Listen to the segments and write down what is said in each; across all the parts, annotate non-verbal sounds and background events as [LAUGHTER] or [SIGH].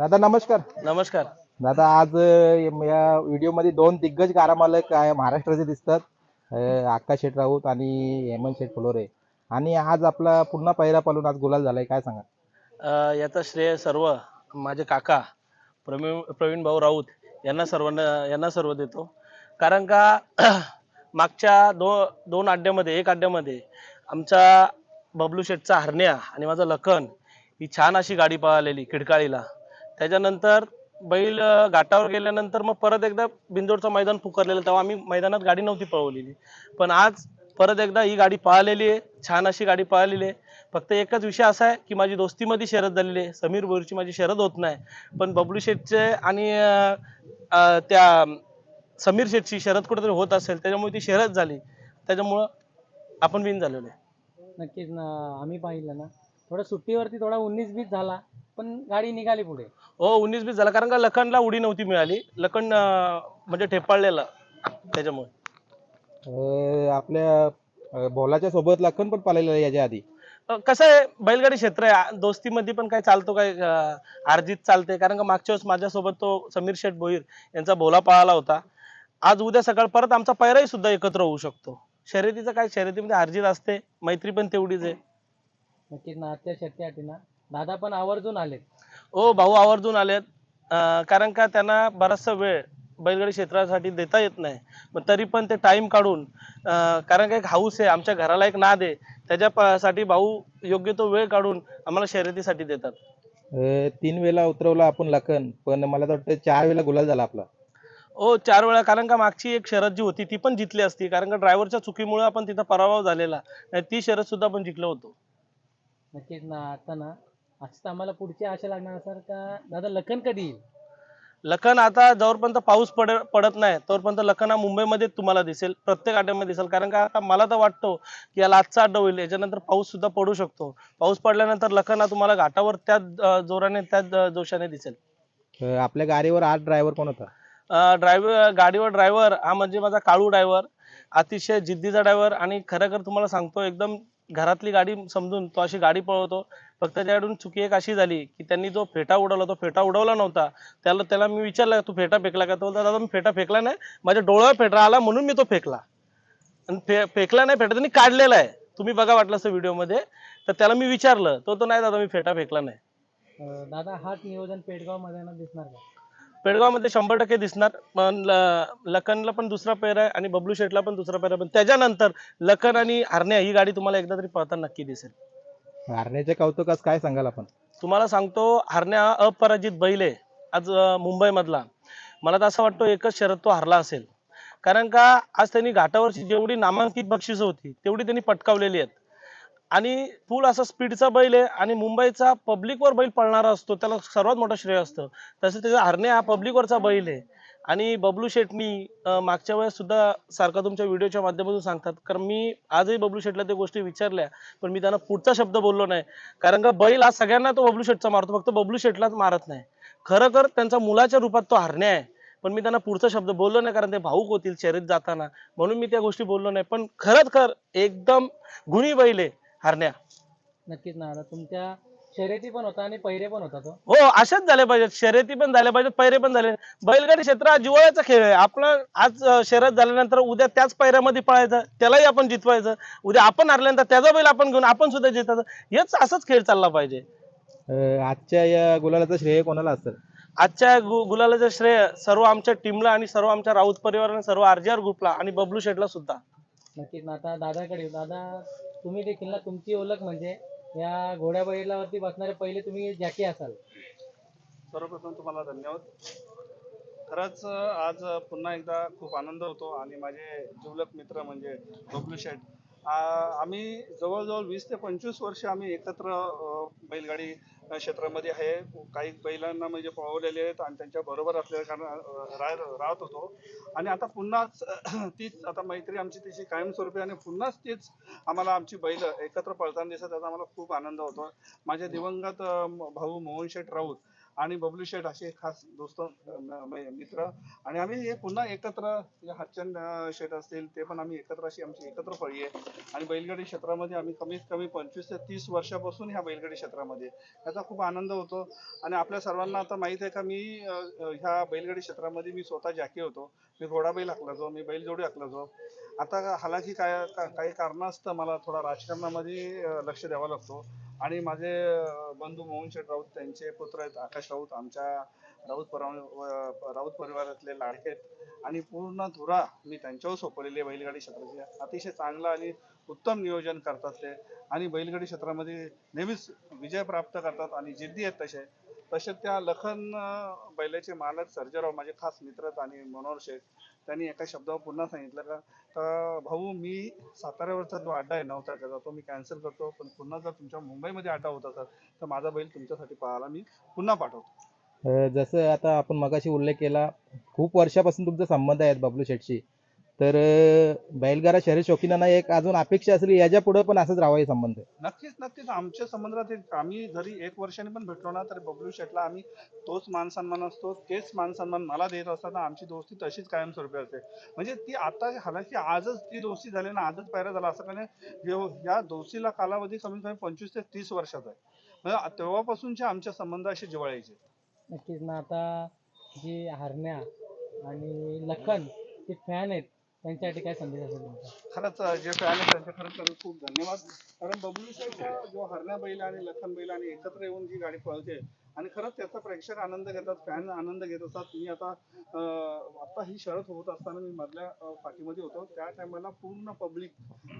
दादा नमस्कार. नमस्कार. दादा आज अं, या व्हिडिओमध्ये दोन दिग्गज कार मालक आहे महाराष्ट्राचे दिसतात. अं, आकाश शेठ राऊत आणि हेमंत शेठ फुलोरे. आणि आज आपला पुन्हा पहिला पालून आज गुलाल झालाय काय सांगा अ, याचं श्रेय सर्व माझे काका प्रवीण प्रवीण भाऊ राऊत यांना सर्वांना यांना सर्व देतो. कारण का [CLEARS THROAT] मागच्या दो दोन अड्ड्यामध्ये एक अड्ड्यामध्ये आमचा बबलू शेठचा हरण्या आणि माझा लखन ही छान अशी गाडी पळालेली खिडकाळीला. त्याच्यानंतर बैल घाटावर गेल्यानंतर मग परत एकदा बिंदोडचं मैदान पुकारलेलं तेव्हा आम्ही मैदानात गाडी नव्हती पळवलेली. पण आज परत एकदा ही गाडी पळालेली आहे छान अशी गाडी पळालेली आहे. फक्त एकच विषय असा आहे की माझी दोस्तीमध्ये शरद झालेली आहे. समीर बोरची माझी शरद होत नाही. पण बबलू शेठचे आणि त्या समीर शेठची शरद कुठेतरी होत असेल त्याच्यामुळे ती शरद झाली. त्याच्यामुळं आपण विन झालेलो आहे. नक्कीच ना आम्ही पाहिलं ना. थोडं सुट्टीवरती थोडा उन्नीस बीस झाला. पण गाडी निघाली पुढे. हो उन्नीस बीस झाला. कारण का लखनला उडी नव्हती मिळाली. लखन अं, म्हणजे ठेपाळलेला त्याच्यामुळे. अं, आपल्या अं, बोलाच्या सोबत लखन पण पाहिलेलं आहे याच्या आधी. अ, कसं आहे बैलगाडी क्षेत्र आहे. आ- दोस्तीमध्ये पण काय चालतो काय अ, अर्जित चालते कारण का मागच्या वेळेस माझ्यासोबत तो समीर शेठ भोईर यांचा बोला पळाला होता. आज उद्या सकाळ परत आमचा पैराही सुद्धा एकत्र होऊ शकतो. शर्यतीचं काय? शर्यतीमध्ये अर्जित असते. मैत्री पण तेवढीच आहे. नक्कीच ना. आजच्या शर्तीसाठी ना. दादा पण आवर्जून आलेत. हो भाऊ आवर्जून आलेत. अं, कारण का त्यांना बराचसा वेळ बैलगाडी क्षेत्रासाठी देता येत नाही. पण तरी पण ते टाइम काढून अं, कारण का एक हाऊस आहे आमच्या घराला एक नाद आहे. त्याच्या प- साठी भाऊ योग्य तो वेळ काढून आम्हाला शर्यतीसाठी देतात. अं, तीन वेळा उतरवला आपण लखन पण मला तर वाटतं चार वेळा गुलाल झाला आपला. हो चार वेळा कारण का मागची एक शरद जी होती ती पण जिंकली असती. कारण का ड्रायव्हरच्या चुकीमुळे आपण तिथं पराभव झालेला. नाही ती शरद सुद्धा आपण जिंकलो होतो. नक्कीच ना आता ना आता आम्हाला पुढची आशा लागणार सर का? दादा लखन कधी येईल? लखन आता जोपर्यंत पाऊस पड पडत नाही तोपर्यंत लखन हा मुंबईमध्ये तुम्हाला दिसेल प्रत्येक अड्ड्यामध्ये दिसेल. कारण का आता मला तर वाटतो की याला आजचा अड्डा होईल याच्यानंतर पाऊस सुद्धा पडू शकतो. पाऊस पडल्यानंतर लखन हा तुम्हाला घाटावर त्याच अं, जोराने त्याच अं, जोशाने दिसेल. आपल्या गाडीवर आज ड्रायव्हर कोण होता? ड्रायव्हर गाडीवर ड्रायव्हर हा म्हणजे माझा काळू ड्रायव्हर अतिशय जिद्दीचा ड्रायव्हर आणि खरं खर तुम्हाला सांगतो एकदम घरातली गाडी समजून तो अशी गाडी पळवतो. फक्त त्याच्याकडून चुकी एक अशी झाली की त्यांनी जो फेटा उडवला तो फेटा उडवला नव्हता. त्याला त्याला मी विचारलं तू फेटा फेकला का? तो दादा मी फेटा फेकला नाही. माझ्या डोळ्यावर फेटा आला म्हणून मी तो फेकला. आणि फे फेकला नाही फेटा त्यांनी काढलेला आहे. तुम्ही बघा वाटलं असं व्हिडिओमध्ये तर त्याला मी विचारलं. तो तो नाही दादा मी फेटा फेकला नाही. दादा हाच नियोजन पेडगाव मैदानात दिसणार का? पेडगावमध्ये शंभर टक्के दिसणार पण लखनला पण दुसरा पेर आहे आणि बबलू शेठला पण दुसरा पेर आहे. पण त्याच्यानंतर लखन आणि हरण्या ही गाडी तुम्हाला एकदा तरी पळताना नक्की दिसेल. हरण्याच्या कौतुकास काय सांगाल आपण? तुम्हाला सांगतो हरण्या हा अपराजित बैल आहे. आज मुंबई मुंबईमधला. मला तर असं वाटतं एकच शरद तो हरला असेल. कारण का आज त्यांनी घाटावरची जेवढी नामांकित बक्षिसं होती तेवढी त्यांनी पटकावलेली आहेत. आणि फुल असा स्पीडचा बैल आहे आणि मुंबईचा पब्लिकवर बैल पळणारा असतो त्याला सर्वात मोठं श्रेय असतं. तसं त्याचा हरणे हा पब्लिकवरचा बैल आहे. आणि बबलू शेटनी मागच्या वेळेस सुद्धा सारखा तुमच्या व्हिडिओच्या माध्यमातून सांगतात. कारण मी आजही बबलू शेटला त्या गोष्टी विचारल्या पण मी त्यांना पुढचा शब्द बोललो नाही. कारण का बैल आज सगळ्यांना तो बबलू शेटचा मारतो फक्त बबलू शेटलाच मारत नाही. खरं तर त्यांचा मुलाच्या रूपात तो हरण्या आहे. पण मी त्यांना पुढचा शब्द बोललो नाही कारण ते भाऊक होतील शरीर जाताना. म्हणून मी त्या गोष्टी बोललो नाही. पण खरंच खर एकदम गुणी बैल आहे हरण्या. नक्कीच ना. तुमच्या शर्यती पण होता आणि पहिरे पण होता तो. हो अशाच झाल्या पाहिजेत. शर्यती पण झाल्या पाहिजेत पैरे पण झाले. बैलगाडी क्षेत्र हा जिव्हाळ्याचा खेळ आहे. आपलं आज अं, शर्यत झाल्यानंतर उद्या त्याच पैऱ्यामध्ये पळायचं त्यालाही आपण जितवायचं. उद्या आपण हरल्यानंतर त्याचा बैल आपण घेऊन आपण सुद्धा जितायचं. हेच असंच खेळ चालला पाहिजे. अं, आजच्या या गुलालाचं श्रेय कोणाला असेल? आजच्या गु गुलालाचं श्रेय सर्व आमच्या टीमला आणि सर्व आमच्या राऊत परिवाराने सर्व आरजीआर ग्रुपला आणि बबलू शेटला सुद्धा. नक्कीच. ना आता दादाकडे येऊ. दादा तुम्ही देखील ना तुमची ओळख म्हणजे या घोड्या बैलावरती बसणारे पहिले तुम्ही जॅकी असाल. सर्वप्रथम तुम्हाला धन्यवाद. खरंच आज पुन्हा एकदा खूप आनंद होतो आणि माझे जिवलक मित्र म्हणजे बबलू शेठ आम्ही जवळजवळ वीस ते पंचवीस वर्ष आम्ही एकत्र बैलगाडी क्षेत्रामध्ये आहे. काही बैलांना म्हणजे पळवलेले आहेत आणि त्यांच्या बरोबर असलेल्या कारण राह- राहत होतो. आणि आता पुन्हाच [CLEARS THROAT] तीच आता मैत्री आमची तिची कायमस्वरूपी आणि पुन्हाच तीच आम्हाला आमची बैल एकत्र पळताना दिसत त्याचा आम्हाला खूप आनंद होतो. माझे दिवंगत भाऊ मोहन शेठ राऊत आणि बबलू शेठ असे खास दोस्त मित्र. आणि आम्ही हे पुन्हा एकत्र जे हरचंद शेठ असतील ते पण आम्ही एकत्र अशी आमची एकत्र फळी आहे. आणि बैलगाडी क्षेत्रामध्ये आम्ही कमीत कमी पंचवीस ते तीस वर्षापासून ह्या बैलगाडी क्षेत्रामध्ये. याचा खूप आनंद होतो. आणि आपल्या सर्वांना आता माहीत आहे का मी ह्या बैलगाडी क्षेत्रामध्ये मी स्वतः जॅकी होतो. मी घोडा बैल हाकलायचो मी बैलजोडी हाकलायचो आता हालाकी काय का- काही कारणास्तव मला थोडा राजकारणामध्ये लक्ष द्यावा लागतो. आणि माझे बंधू मोहन शेठ राऊत त्यांचे पुत्र आहेत आकाश राऊत आमच्या राऊत परा राऊत परिवारातले लाडके आहेत. आणि पूर्ण धुरा मी त्यांच्यावर सोपवलेली आहे. बैलगाडी क्षेत्राची. अतिशय चांगलं आणि उत्तम नियोजन करतात ते. आणि बैलगाडी क्षेत्रामध्ये नेहमीच विजय प्राप्त करतात आणि जिद्दी आहेत तसे. तसे त्या लखन बैलाचे मालक सर्जेराव माझे खास मित्र आणि मनोहर शेठ. त्यांनी एका शब्दावर पुन्हा सांगितलं का तर भाऊ मी साताऱ्यावरचा जो अड्डा आहे नऊ तारखेचा तो मी कॅन्सल करतो पण पुन्हा जर तुमच्या मुंबईमध्ये अड्डा होत असेल तर माझा बैल तुमच्यासाठी पाहायला मी पुन्हा पाठवतो. अं, जसं आता आपण मगाशी उल्लेख केला खूप वर्षापासून तुमचा संबंध आहेत बबलू शेठशी तर अं, बैलगाडा शहरी शौकीनांना एक अजून अपेक्षा असली याच्यापुढे पण असंच राहावा हे संबंध नक्कीच नक्कीच. आमच्या संबंधात एक- आम्ही जरी एक वर्षाने पण भेटलो ना तर बबलू शेटला आम्ही तोच मान सन्मान असतो तेच मान सन्मान मला देत असताना आमची दोस्ती तशीच कायमस्वरूपी असते. म्हणजे ती आता हालाकी आजच ती दोस्ती झाली ना आजच पायऱ्या झाला असं काही नाही. या दोस्तीला कालावधी कमीत कमी पंचवीस ते तीस वर्षाचा आहे. म्हणजे तेव्हापासूनचे आमचे संबंध असे जिव्हाळ्याचे. नक्कीच ना आता जी हरण्या आणि लखन ते फॅन आहेत त्यांच्यासाठी काय संदेश असेल तुमचा? खरंच जे फॅन आहेत त्यांचे खरंच खूप धन्यवाद. कारण बबलू शेठचा जो हरण्या बैल आणि लखन बैल आणि एकत्र येऊन जी गाडी पळते आणि खरंच त्याचा प्रेक्षक आनंद घेतात फॅन आनंद घेत असतात. मी आता अं, आता ही शरद होत असताना मी मधल्या अं, पाठीमध्ये होतो. त्या टायमाला पूर्ण पब्लिक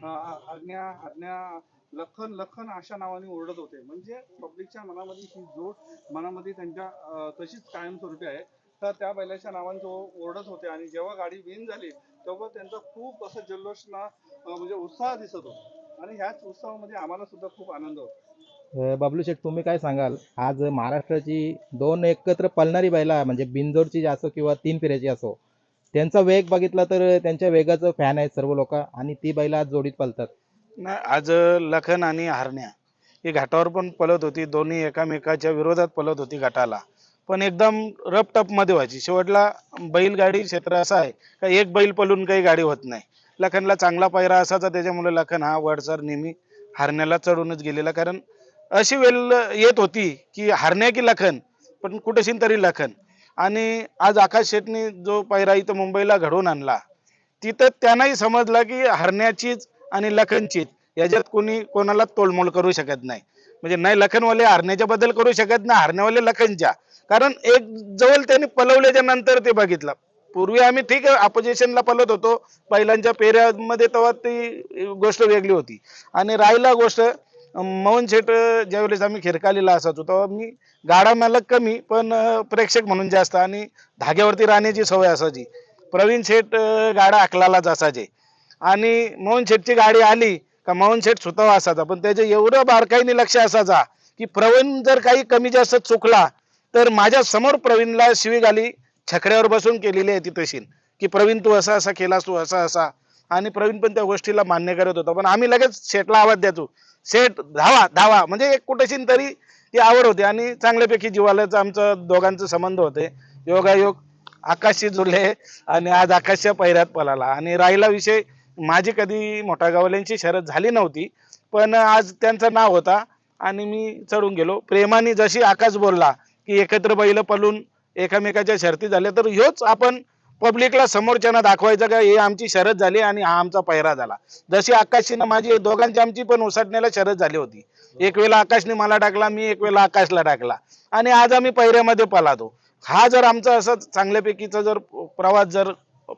आज्ञा आज्ञा लखन लखन अशा नावाने ओरडत होते. म्हणजे पब्लिकच्या मनामध्ये ही जोड मनामध्ये त्यांच्या अं, तशीच कायमस्वरूपी आहे. तर त्या बैलाच्या नावाने तो ओरडत होते. आणि जेव्हा गाडी विन झाली तेव्हा त्यांचा खूप असं जल्लोष ना म्हणजे उत्साह दिसत होता. आणि ह्याच उत्सवामध्ये आम्हाला सुद्धा खूप आनंद होतो. बबलू शेठ तुम्ही काय सांगाल? आज महाराष्ट्राची दोन एकत्र पळणारी बैला म्हणजे बिनजोडची असो किंवा तीन फेऱ्याची असो त्यांचा वेग बघितला तर त्यांच्या वेगाचं फॅन आहेत सर्व लोक आणि ती बैला आज जोडीत पळतात. नाही आज लखन आणि हरण्या. ही घाटावर पण पळत होती. दोन्ही एकामेकाच्या विरोधात पळत होती घाटाला. पण एकदम रपटपमध्ये व्हायची. शेवटला बैलगाडी क्षेत्र असं आहे का एक बैल पलून काही गाडी होत नाही. लखनला चांगला पायरा असायचा त्याच्यामुळे लखन हा वडसर नेहमी हरण्याला चढूनच गेलेला. कारण अशी वेल येत होती की हरण्या की लखन पण कुठेशीन तरी लखन. आणि आज आकाश शेटने जो पायरा इथं मुंबईला घडवून आणला तिथं त्यांनाही समजला की हरण्याचीच आणि लखनचीच याच्यात कोणी कोणाला तोलमोल करू शकत नाही. म्हणजे नाही लखनवाले हरण्याच्या बद्दल करू शकत नाही हरण्यावाले लखनच्या. कारण एक जवळ त्यांनी पलवल्याच्या नंतर ते बघितलं. पूर्वी आम्ही ठीक आहे अपोजिशनला पलत होतो. बैलांच्या पेऱ्यामध्ये तेव्हा ती गोष्ट वेगळी होती. आणि राहिला गोष्ट मोहन शेठ ज्यावेळेस आम्ही खिरकालीला असायचो तेव्हा मी गाडा मालक कमी पण प्रेक्षक म्हणून जास्त. आणि धाग्यावरती राहण्याची सवय असायची. प्रवीण शेठ गाडा अकलालाच असायचे. आणि मोहन शेठची गाडी आली का मोहन शेठ सुतावा असायचा. पण त्याचे एवढं बारकाईने लक्ष असायचा की प्रवीण जर काही कमी जास्त चुकला तर माझ्यासमोर प्रवीणला शिवीगाली छकड्यावर बसून केलेली आहे ती तशी की प्रवीण तू असा असा केलास तू असा असा. आणि प्रवीण पण त्या गोष्टीला मान्य करत होता. पण आम्ही लगेच शेटला आवाज द्यायचो. शेट धावा धावा. म्हणजे एक कुठेशीन तरी ती आवड होती. आणि चांगल्यापैकी जिवाल्याचं आमचं दोघांचं संबंध होते. योगायोग आकाशशी जुळले आणि आज आकाशच्या पैऱ्यात पळाला. आणि राहिला विषय माझी कधी मोठ्या गावल्यांची शरद झाली नव्हती. पण आज त्यांचं नाव होता. आणि मी चढून गेलो. प्रेमाने जशी आकाश बोलला की एकत्र बैल पलून एकामेकाच्या शर्ती झाल्या तर ह्योच आपण पब्लिकला समोरच्यानं दाखवायचं का हे आमची शरद झाली आणि हा आमचा पहिरा झाला. जशी आकाशीनं माझी दोघांची आमची पण उसाटण्याला शरद झाली होती. एक वेळा आकाशने मला टाकला मी एक वेळा आकाशला टाकला. आणि आज आम्ही पैऱ्यामध्ये पलातो हा जर आमचा असं चांगल्यापैकीचा जर प्रवास जर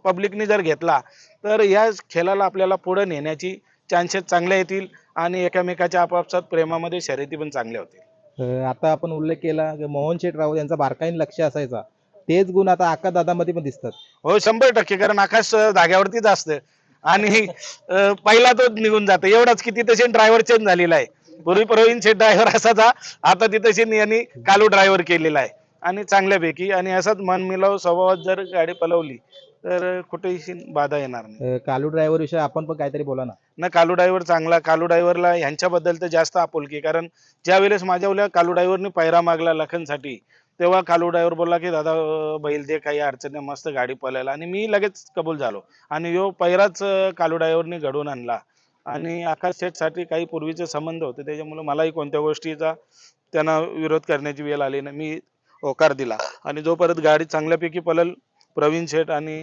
पब्लिकने जर घेतला तर या खेळाला आपल्याला पुढे नेण्याची चान्सेस चांगल्या येतील आणि एकामेकाच्या आपापसात प्रेमामध्ये शर्यती पण चांगल्या होतील. अं, आता आपण उल्लेख केला की मोहन शेठ राऊत यांचा बारकाईने लक्ष असायचा. तेच गुण आता आकाश दादामध्ये पण दिसतात. हो शंभर टक्के. कारण आकाश अं, धाग्यावरतीच असतं. आणि अं, पहिला तो निघून जातो. एवढाच की तिथे ड्रायव्हर चेंज झालेला आहे. पूर्वी प्रवीण शेठ ड्रायव्हर असाचा आता तिथे यांनी कालू ड्रायव्हर केलेला आहे. आणि चांगल्यापैकी. आणि असाच मन मिलाव स्वभावात जर गाडी पलवली तर कुठेही बाधा येणार नाही. अं, कालू ड्रायव्हर विषयी आपण पण काहीतरी बोला ना. ना कालू ड्रायव्हर चांगला कालू ड्रायव्हरला ह्यांच्याबद्दल तर जास्त आपुलकी. कारण ज्या वेळेस माझ्या कालू ड्रायव्हरने पायरा मागला लखनसाठी तेव्हा कालू ड्रायव्हर बोलला की दादा अं, बैल दे काही अडचण नाही मस्त गाडी पळायला. आणि मी लगेच कबूल झालो. आणि यो अं, कालू ड्रायव्हरनी घडवून आणला. आणि आकाश शेठसाठी काही पूर्वीचे संबंध होते त्याच्यामुळे मलाही कोणत्या गोष्टीचा त्यांना विरोध करण्याची वेळ आली नाही. मी होकार दिला. आणि जोपर्यंत गाडी चांगल्यापैकी पळेल प्रवीण शेठ आणि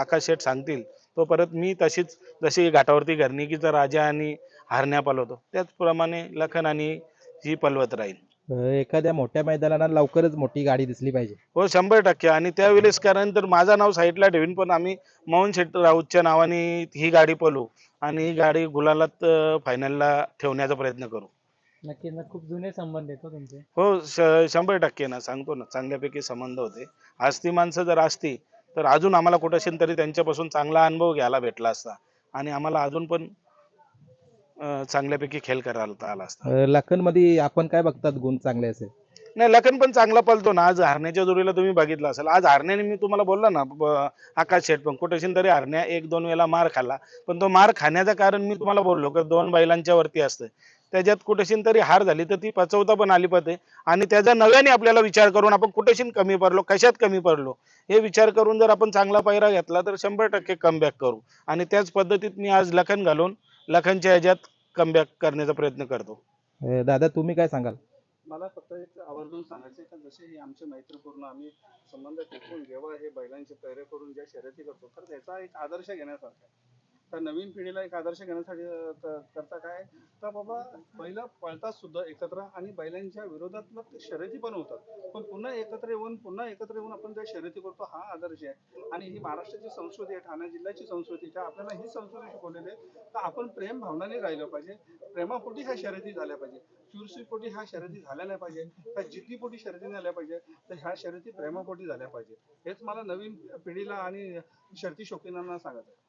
आकाश शेठ सांगतील तोपर्यंत मी तशीच जशी घाटावरती घरणिकीचा राजा आणि हारण्या पळवतो त्याचप्रमाणे लखन आणि ही पलवत राहील. एखाद्या मोठ्या मैदानाला लवकरच मोठी गाडी दिसली पाहिजे. हो शंभर टक्के. आणि त्यावेळेस कारण तर माझं नाव साईडला ठेवीन पण आम्ही मोहन शेठ राऊतच्या नावाने ही गाडी पळू आणि ही गाडी गुलालात फायनलला ठेवण्याचा प्रयत्न करू. नक्कीच ना खूप जुने संबंध आहेत हो तुमचे. हो श- शंभर टक्के ना सांगतो ना चांगल्यापैकी संबंध होते. आज ती माणसं जर असती तर अजून आम्हाला कुठेशी तरी त्यांच्यापासून चांगला अनुभव घ्यायला भेटला असता. आणि आम्हाला अजून पण अं, चांगल्यापैकी खेळ करायला आला असता. लखनमध्ये आपण काय बघतात गुण चांगले असे? नाही लखन पण चांगला पळतो ना. आज हरण्याच्या जोडीला तुम्ही बघितलं असेल. आज हरण्याने मी तुम्हाला बोललो ना ब- आकाश शेठ पण कुठेशी तरी हरण्या एक दोन वेळा मार खाल्ला. पण तो मार खाण्याचं कारण मी तुम्हाला बोललो की दोन बैलांच्या वरती असतं. त्याच्यात कुठेशी तरी हार झाली तर ती पचवता पण आली पाहिजे आणि त्याचा नव्याने आपल्याला विचार करून आपण कुठेशी कमी पडलो कशात कमी पडलो हे विचार करून जर आपण चांगला पैरा घेतला तर शंभर टक्के कमबॅक करू. आणि त्याच पद्धतीत मी आज लखन घालून लखनच्या ह्याच्यात कमबॅक करण्याचा प्रयत्न करतो. दादा तुम्ही काय सांगाल? मला फक्त एक आवर्जून सांगायचं आहे का जसे हे आमचे मैत्रीपूर्ण आम्ही संबंध टिकवून जेव्हा हे बैलांचे पैरे करून ज्या शर्यती करतो तर त्याचा एक आदर्श घेण्यासारखा आहे. तर नवीन पिढीला एक आदर्श घेण्यासाठी करता काय? तर बाबा बैल पळतात सुद्धा एकत्र आणि बैलांच्या विरोधात मग ते शर्यती पण होतात. पण पुन्हा एकत्र येऊन पुन्हा एकत्र येऊन आपण त्या शर्यती करतो हा आदर्श आहे. आणि ही महाराष्ट्राची संस्कृती आहे ठाणे जिल्ह्याची संस्कृती आहे आपल्याला ही संस्कृती शिकवलेली आहे. तर आपण प्रेम भावनाने राहिलं पाहिजे. प्रेमापोटी ह्या शर्यती झाल्या पाहिजे. चुरशीपोटी ह्या शर्यती झाल्या नाही पाहिजे. त्या जिद्दीपोटी शर्यती झाल्या पाहिजे. तर ह्या शर्यती प्रेमापोटी झाल्या पाहिजे. हेच मला नवीन पिढीला आणि शर्ती शौकीनांना सांगत आहे.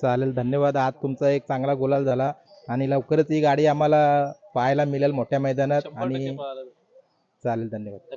चालेल धन्यवाद. आज तुमचा एक चांगला गुलाल झाला आणि लवकरच ही गाडी आम्हाला पाहायला मिळेल मोठ्या मैदानात आणि. चालेल धन्यवाद.